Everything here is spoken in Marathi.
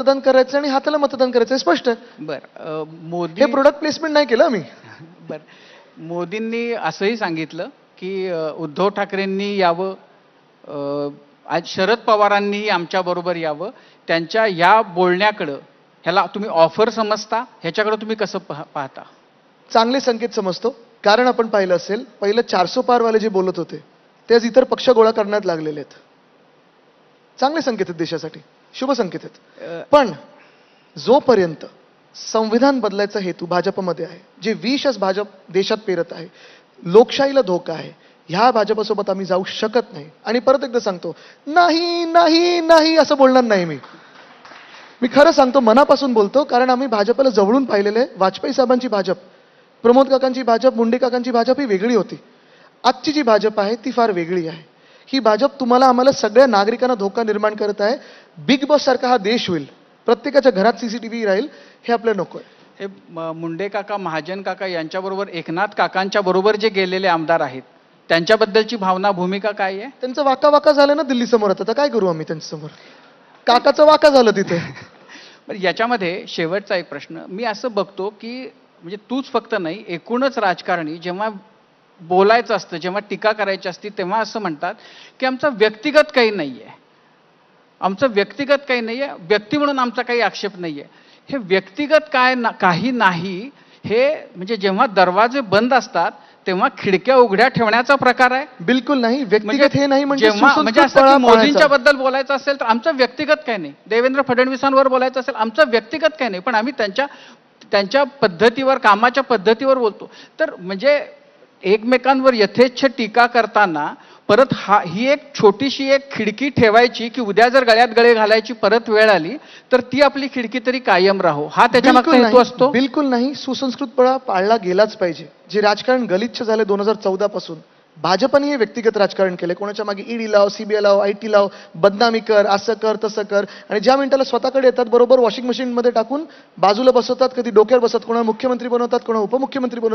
मतदान करायचं आणि हाताला मतदान करायचं स्पष्ट बर मोदी हे प्रोडक्ट प्लेसमेंट नाही केलं मी बर. मोदींनी असंही सांगितलं की उद्धव ठाकरेंनी यावं आज शरद पवारांनीही आमच्याबरोबर यावं. त्यांच्या या बोलण्याकडं ह्याला तुम्ही ऑफर समजता? ह्याच्याकडे तुम्ही कसं पहा- पाहता? चांगले संकेत समजतो. कारण आपण पाहिलं असेल पहिलं चारसो पारवाले जे बोलत होते ते आज इतर पक्ष गोळा करण्यात लागलेले आहेत. चांगले संकेत आहेत देशासाठी. शुभ संकेत आहेत पण जोपर्यंत संविधान बदलायचा हेतू भाजपमध्ये आहे जे विष आज भाजप देशात पेरत आहे लोकशाहीला धोका आहे ह्या भाजपसोबत आम्ही जाऊ शकत नाही. आणि परत एकदा सांगतो नाही नाही नाही असं बोलणार नाही मी. मी खरं सांगतो मनापासून बोलतो कारण आम्ही भाजपला जवळून पाहिलेलं आहे वाजपेयी साहेबांची भाजप प्रमोद काकांची भाजप मुंडे काकांची भाजप ही वेगळी होती. आजची जी भाजप आहे ती फार वेगळी आहे. ही भाजप तुम्हाला आम्हाला सगळ्या नागरिकांना धोका निर्माण करत आहे. बिग बॉस सारखा हा देश होईल. प्रत्येकाच्या घरात सीसीटीव्ही राहील हे आपल्याला नको आहे. हे मुंडे काका महाजन काका यांच्याबरोबर एकनाथ काकांच्या बरोबर जे गेलेले आमदार आहेत त्यांच्याबद्दलची भावना भूमिका काय आहे? त्यांचं वाका वाका झालं ना दिल्ली समोर आता काय करू आम्ही त्यांच्यासमोर? काकाचं वाका झालं तिथे. बरं याच्यामध्ये शेवटचा एक प्रश्न. मी असं बघतो की म्हणजे तूच फक्त नाही एकूणच राजकारणी जेव्हा बोलायचं असतं जेव्हा टीका करायची असते तेव्हा असं म्हणतात की आमचं व्यक्तिगत काही नाही आहे आमचं व्यक्तिगत काही नाही आहे व्यक्ती म्हणून आमचा काही आक्षेप नाही आहे हे व्यक्तिगत काय ना काही नाही हे म्हणजे जेव्हा दरवाजे बंद असतात तेव्हा खिडक्या उघड्या ठेवण्याचा प्रकार आहे. बिलकुल नाही व्यक्तिगत हे नाही म्हणजे जेव्हा म्हणजे असं. मोदींच्या बद्दल बोलायचं असेल तर आमचं व्यक्तिगत काही नाही. देवेंद्र फडणवीसांवर बोलायचं असेल आमचं व्यक्तिगत काही नाही. पण आम्ही त्यांच्या त्यांच्या पद्धतीवर कामाच्या पद्धतीवर बोलतो. तर म्हणजे एकमेकांवर यथेच्छ टीका करताना परत हा ही एक छोटीशी एक खिडकी ठेवायची की उद्या जर गळ्यात गळे घालायची परत वेळ आली तर ती आपली खिडकी तरी कायम राहो. हा त्याच्या मागचा हेतू असतो? बिलकुल नाही. सुसंस्कृतपणा पाळला गेलाच पाहिजे. जे राजकारण गलिच्छ झाले दोन हजार चौदा पासून भाजपने हे व्यक्तिगत राजकारण केलंय कोणाच्या मागे ईडी लाव सीबीआय लाव आय टी लाव बदनामी कर असं कर तसं कर. आणि ज्या मिनिटाला स्वतःकडे येतात बरोबर वॉशिंग मशीन मध्ये टाकून बाजूला बसवतात कधी डोक्यावर बसतात कोणाला मुख्यमंत्री बनवतात कोणाला उपमुख्यमंत्री बनवतात